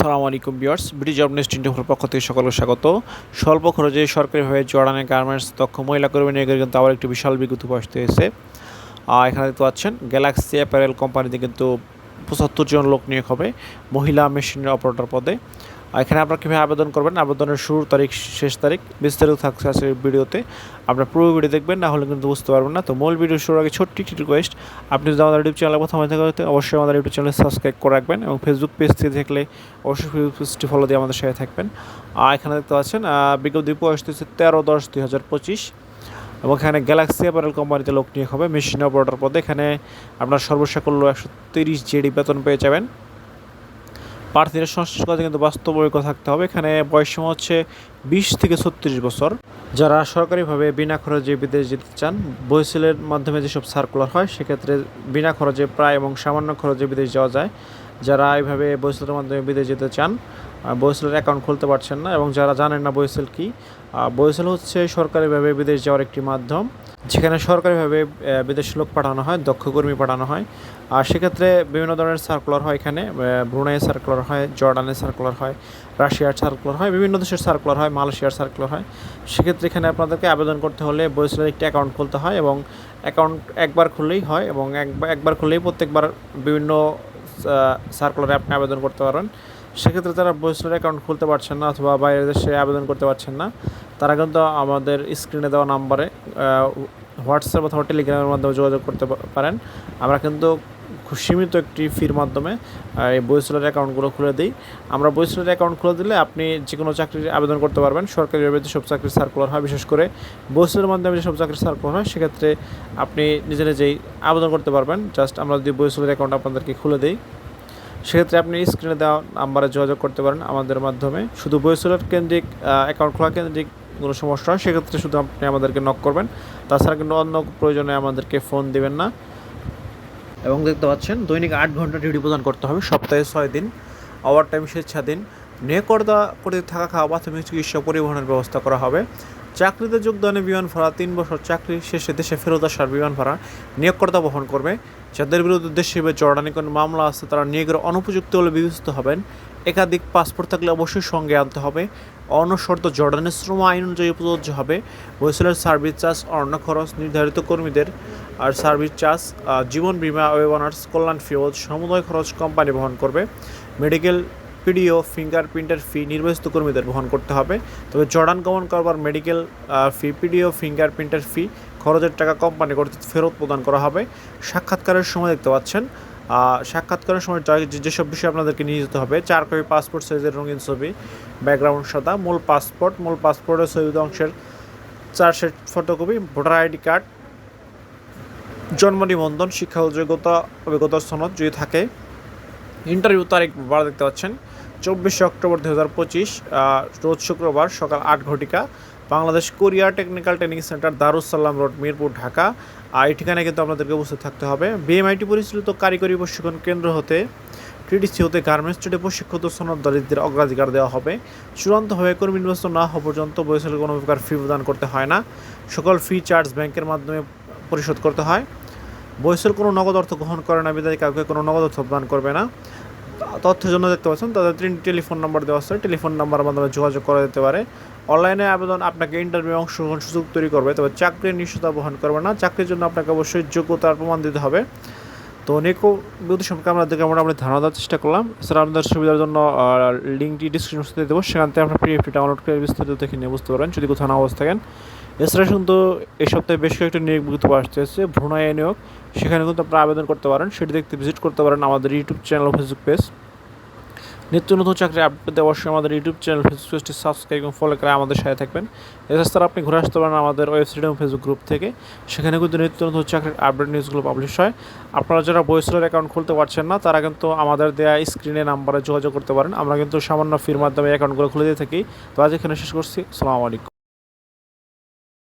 আসসালামু আলাইকুম viewers British job nest ইন্ডিয়ার পক্ষ থেকে সকলকে স্বাগত। স্বল্প খরচে সরকারিভাবে জর্ডানের গার্মেন্টস দক্ষ মহিলা কর্মী নিয়োগের কিন্তু আবার একটি বিশাল বিজ্ঞপ্তি আসতে হয়েছে। এখানে দেখতে পাচ্ছেন গ্যালাক্সি অ্যাপারেল কোম্পানিতে কিন্তু পঁচাত্তর জন লোক নিয়োগ হবে, মহিলা মেশিনের অপারেটর পদে। এখানে আপনারা কীভাবে আবেদন করবেন, আবেদনের শুরুর তারিখ, শেষ তারিখ, বিস্তারিত থাকছে আজকের ভিডিওতে। আপনারা পুরো ভিডিও দেখবেন, না হলে কিন্তু বুঝতে পারবেন না। তো মূল ভিডিও শুরুর আগে ছোট্ট একটি রিকোয়েস্ট আপনি যদি আমাদের ইউটিউব চ্যানেলে প্রথমে থেকে হতে অবশ্যই আমাদের ইউটিউব চ্যানেল সাবস্ক্রাইব করে রাখবেন এবং ফেসবুক পেজ থেকে দেখলে অবশ্যই ফেসবুক পেজটি ফলো দিয়ে আমাদের সাথে থাকবেন। আর এখানে দেখতে পাচ্ছেন বিজ্ঞপ্তি হচ্ছে তেরো দশ দুই হাজার পঁচিশ। এবং এখানে গ্যালাক্সি অ্যাপারেল কোম্পানিতে লোক নিয়োগ হবে মেশিন অপারেটর পদে। এখানে আপনার সর্বশেষ করলেও একশো তিরিশ জেডি বেতন পেয়ে যাবেন। প্রার্থীদের সংশ্লিষ্ট কাজে কিন্তু বাস্তব থাকতে হবে। এখানে বয়সসীমা হচ্ছে বিশ থেকে ছত্রিশ বছর। যারা সরকারিভাবে বিনা খরচে বিদেশ যেতে চান বইসেলের মাধ্যমে যেসব সার্কুলার হয়, সেক্ষেত্রে বিনা খরচে প্রায় এবং সামান্য খরচে বিদেশ যাওয়া যায়। যারা এইভাবে বইসেলের মাধ্যমে বিদেশ যেতে চান বইসেলের অ্যাকাউন্ট খুলতে পারছেন না এবং যারা জানেন না বইসেল কি বইসেল হচ্ছে সরকারিভাবে বিদেশ যাওয়ার একটি মাধ্যম, যেখানে সরকারিভাবে বিদেশে লোক পাঠানো হয়, দক্ষ কর্মী পাঠানো হয়। আর সেক্ষেত্রে বিভিন্ন ধরনের সার্কুলার হয় এখানে ব্রুনাইয়ের সার্কুলার হয় জর্ডানের সার্কুলার হয় রাশিয়ার সার্কুলার হয়, বিভিন্ন দেশের সার্কুলার হয় মালয়েশিয়ার সার্কুলার হয়। সেক্ষেত্রে এখানে আপনাদেরকে আবেদন করতে হলে বইসেলের একটি অ্যাকাউন্ট খুলতে হয় এবং অ্যাকাউন্ট একবার খুললেই হয় এবং একবার খুললেই প্রত্যেকবার বিভিন্ন সার্কুলারে আপনি আবেদন করতে পারবেন। সেক্ষেত্রে তারা বইসেলের অ্যাকাউন্ট খুলতে পারছেন না অথবা বাইরের দেশে আবেদন করতে পারছেন না। তারা কিন্তু আমাদের স্ক্রিনে দেওয়া নাম্বারে হোয়াটসঅ্যাপ অথবা টেলিগ্রামের মাধ্যমে যোগাযোগ করতে পারেন। আমরা কিন্তু সীমিত একটি ফির মাধ্যমে এই বইসেলের অ্যাকাউন্টগুলো খুলে দিই। আমরা বইসেলের অ্যাকাউন্ট খুলে দিলে আপনি যে কোনো চাকরির আবেদন করতে পারবেন। সরকারি সরকারিভাবে যেসব চাকরির সার্কুলার হয়, বিশেষ করে বইসেলের মাধ্যমে যেসব চাকরির সার্কুলার হয়, সেক্ষেত্রে আপনি নিজে নিজেই আবেদন করতে পারবেন। জাস্ট আমরা যদি বইসেলের অ্যাকাউন্ট আপনাদেরকে খুলে দিই, সেক্ষেত্রে আপনি স্ক্রিনে দেওয়া নাম্বারে যোগাযোগ করতে পারেন আমাদের মাধ্যমে। শুধু বইসেলের কেন্দ্রিক অ্যাকাউন্ট খোলা কেন্দ্রিক কোনো সমস্যা হয়, সেক্ষেত্রে শুধু আপনি আমাদেরকে নক করবেন। তাছাড়া কিন্তু অন্য প্রয়োজনে আমাদেরকে ফোন দিবেন না। এবং দেখতে পাচ্ছেন, দৈনিক আট ঘণ্টা ডিউটি প্রদান করতে হবে, সপ্তাহে ছয় দিন ওভার টাইম স্বেচ্ছাধীন নিয়োগকর্তা করে থাকা খাওয়া, প্রাথমিক চিকিৎসা পরিবহনের ব্যবস্থা করা হবে, চাকরিতে যোগদানে বিমান ভাড়া, তিন বছর চাকরি শেষে দেশে ফেরত আসার বিমান ভাড়া নিয়োগকর্তা বহন করবে। যাদের বিরুদ্ধে দেশে বা জর্ডানি কোনো মামলা আছে, তারা নিয়োগের অনুপযুক্ত হলে বিবেচিত হবেন। একাধিক পাসপোর্ট থাকলে অবশ্যই সঙ্গে আনতে হবে। অনশর্ত জর্ডানের শ্রম আইন অনুযায়ী প্রযোজ্য হবে। বৈশালের সার্ভিস চার্জ অন্য খরচ নির্ধারিত কর্মীদের আর সার্ভিস চার্জ জীবন বিমা ওয়েবনার্স কল্যাণ ফিওজ, সমুদয় খরচ কোম্পানি বহন করবে। মেডিকেল, পিডিও, ফিঙ্গারপ্রিন্টের ফি নির্বাচিত কর্মীদের বহন করতে হবে। তবে জর্ডান গমন করবার মেডিকেল ফি, পিডিও, ফিঙ্গারপ্রিন্টের ফি, খরচের টাকা কোম্পানি কর্তৃক ফেরত প্রদান করা হবে। সাক্ষাৎকারের সময় দেখতে পাচ্ছেন সাক্ষাৎকারের সময় যেসব বিষয় আপনাদেরকে নিয়ে যেতে হবে, চার কপি পাসপোর্ট সাইজের রঙিন ছবি, ব্যাকগ্রাউন্ড সাদা, মূল পাসপোর্ট, মূল পাসপোর্টের ছবি অংশের চার set photocopy, voter ID card জন্ম নিবন্ধন, শিক্ষা যোগ্যতা, অভিজ্ঞতার সনদ যদি থাকে ইন্টারভিউ তারিখ বার দেখতে পাচ্ছেন, চব্বিশে অক্টোবর দু হাজার পঁচিশ রোজ শুক্রবার সকাল আট ঘটিকা, Bangladesh Korea technical training centre Darussalam road, Mirpur, Dhaka. আর এই ঠিকানায় কিন্তু আপনাদেরকে উপস্থিত থাকতে হবে। বিএমআইটি পরিচালিত কারিগরি প্রশিক্ষণ কেন্দ্র হতে টিডিসি হতে গার্মেন্টস ট্রেডে প্রশিক্ষিত সনদদারিদের অগ্রাধিকার দেওয়া হবে। চূড়ান্তভাবে কর্মী নির্বাচন না হওয়া পর্যন্ত বৈশালে কোনো প্রকার ফি প্রদান করতে হয় না। সকল ফি চার্জ ব্যাংকের মাধ্যমে পরিশোধ করতে হয়। বয়সের কোনো নগদ অর্থ গ্রহণ করে না, বিদায় কাউকে কোনো নগদ অর্থ প্রদান করবে না। তথ্যের জন্য দেখতে পাচ্ছেন, তাদের তিনটি টেলিফোন নাম্বার দেওয়া আছে, টেলিফোন নাম্বার মাধ্যমে যোগাযোগ করা যেতে পারে। অনলাইনে আবেদন আপনাকে ইন্টারভিউ অংশগ্রহণ সুযোগ তৈরি করবে, তবে চাকরির নিশ্চয়তা বহন করবে না। চাকরির জন্য আপনাকে অবশ্যই যোগ্যতার প্রমাণ দিতে হবে। তো অনেকও বিদ্যুৎ সম্পর্কে আমরা দেখে আমরা ধারণা দেওয়ার চেষ্টা করলাম। এছাড়া আপনাদের সুবিধার জন্য লিঙ্কটি ডিসক্রিপশনে দেবো। সেখান থেকে আপনার পিডিএফটি ডাউনলোড করে বিস্তারিত দেখে নিয়ে বুঝতে পারেন যদি কোথাও না থাকেন। এছাড়া কিন্তু এই সপ্তাহে বেশ কয়েকটা নিয়োগ বিজ্ঞপ্তি আসতে হচ্ছে ভ্রূণায় নিয়োগ। সেখানে কিন্তু আপনারা আবেদন করতে পারেন, সেটি দেখতে ভিজিট করতে পারেন আমাদের ইউটিউব চ্যানেল ফেসবুক পেজ নিত্য নতুন চাকরি আপডেট দেওয়ার সময় আমাদের ইউটিউব চ্যানেল ফেসবুক পেজটি সাবস্ক্রাইব এবং ফলো করে আমাদের সাথে থাকবেন। এছাড়া আপনি ঘুরে আসতে পারেন আমাদের ওয়েবসাইট এবং ফেসবুক গ্রুপ থেকে। সেখানে কিন্তু নিত্য নতুন চাকরির আপডেট নিউজগুলো পাবলিশ হয়। আপনারা যারা বয়সলার অ্যাকাউন্ট খুলতে পারছেন না, তারা কিন্তু আমাদের দেয়া স্ক্রিনে নাম্বারে যোগাযোগ করতে পারেন। আমরা কিন্তু সামান্য ফির মাধ্যমে অ্যাকাউন্টগুলো খুলে দিয়ে থাকি। তো আজ এখানে শেষ করছি। আসসালামু আলাইকুম।